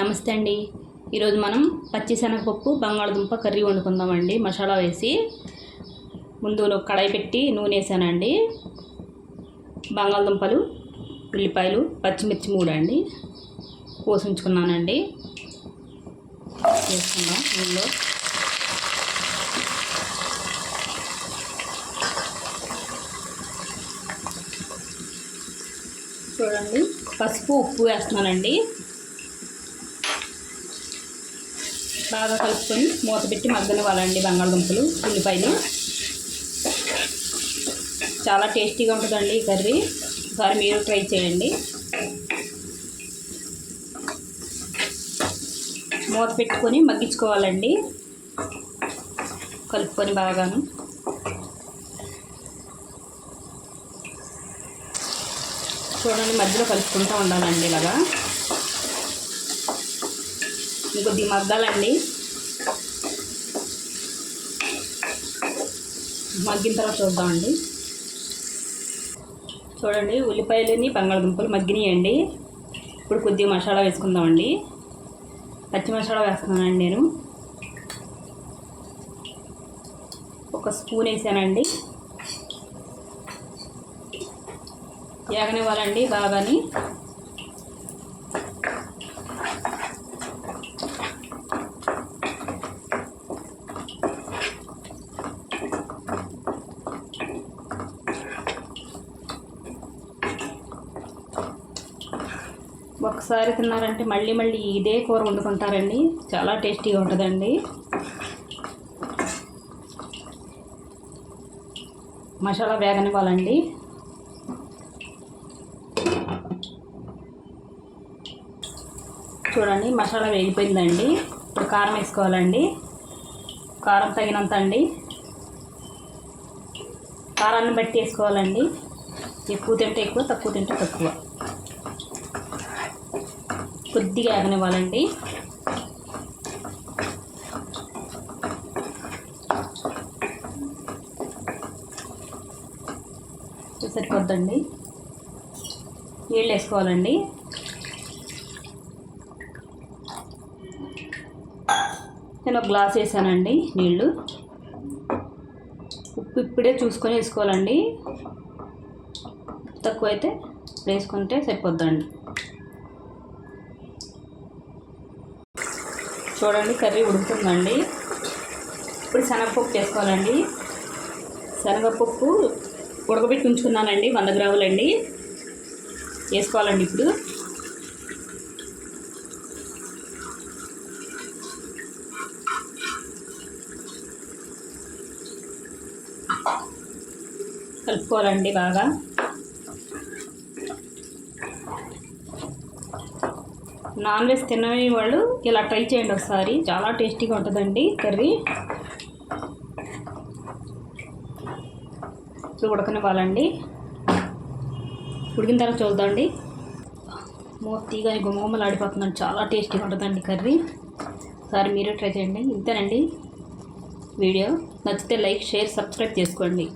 నమస్తే అండి. ఈరోజు మనం పచ్చిశనగపప్పు బంగాళదుంప కర్రీ వండుకుందామండి. మసాలా వేసి ముందు కడాయి పెట్టి నూనె వేసానండి. బంగాళదుంపలు ఉల్లిపాయలు పచ్చిమిర్చి మూడు అండి. పోసించుకున్నానండి వేసుకుందాం నూనెలో చూడండి పసుపు ఉప్పు వేస్తున్నానండి. బాగా కలుపుకొని మూత పెట్టి మగ్గనివ్వాలండి బంగాళదుంపలు ఉల్లిపాయలు. చాలా టేస్టీగా ఉంటుందండి ఈ కర్రీ. ఒకసారి మీరు ట్రై చేయండి. మూత పెట్టుకొని మగ్గించుకోవాలండి. కలుపుకొని బాగాను. చూడండి మధ్యలో కలుపుకుంటూ ఉండాలండి ఇలాగా. ఇంకొద్ది మగ్గాలండి మగ్గిన తర్వాత చూద్దామండి. చూడండి ఉల్లిపాయలని బంగాళదుంపలు మగ్గినాయండి. ఇప్పుడు కొద్దిగా మసాలా వేసుకుందామండి. పచ్చి మసాలా వేస్తున్నానండి నేను. ఒక స్పూన్ వేసానండి. ఏగనివ్వాలండి బాగాని. ఒకసారి తిన్నారంటే మళ్ళీ మళ్ళీ ఇదే కూర వండుకుంటారండి. చాలా టేస్టీగా ఉంటుందండి. మసాలా వేగనివ్వాలండి. చూడండి మసాలా వేగిపోయిందండి. ఇప్పుడు కారం వేసుకోవాలండి. కారం తగినంత అండి కారాన్ని బట్టి వేసుకోవాలండి. ఎక్కువ తింటే ఎక్కువ తక్కువ తింటే తక్కువ. కొద్దిగా ఎగనివ్వాలండి. సరిపోద్దండి. నీళ్ళు వేసుకోవాలండి నేను ఒక గ్లాస్ వేసానండి నీళ్ళు. ఉప్పు ఇప్పుడే చూసుకొని వేసుకోవాలండి. తక్కువ అయితే వేసుకుంటే సరిపోద్దండి. చూడండి కర్రీ ఉడుకుతుందండి. ఇప్పుడు శనగపప్పు వేసుకోవాలండి. శనగపప్పు ఉడకబెట్టి ఉంచుకున్నానండి వంద గ్రాములండి. వేసుకోవాలండి ఇప్పుడు. కలుపుకోవాలండి బాగా. నాన్ వెజ్ తినని వాళ్ళు ఇలా ట్రై చేయండి ఒకసారి. చాలా టేస్టీగా ఉంటుందండి కర్రీ. ఇప్పుడు ఉడకనివ్వాలండి. ఉడికిన తర్వాత చూద్దాండి మూర్తిగా గుమ్మగుమ్మలు ఆడిపోతుందండి చాలా టేస్టీగా ఉంటుందండి కర్రీ. ఒకసారి మీరే ట్రై చేయండి. ఇంతేనండి వీడియో. నచ్చితే లైక్ షేర్ సబ్స్క్రైబ్ చేసుకోండి.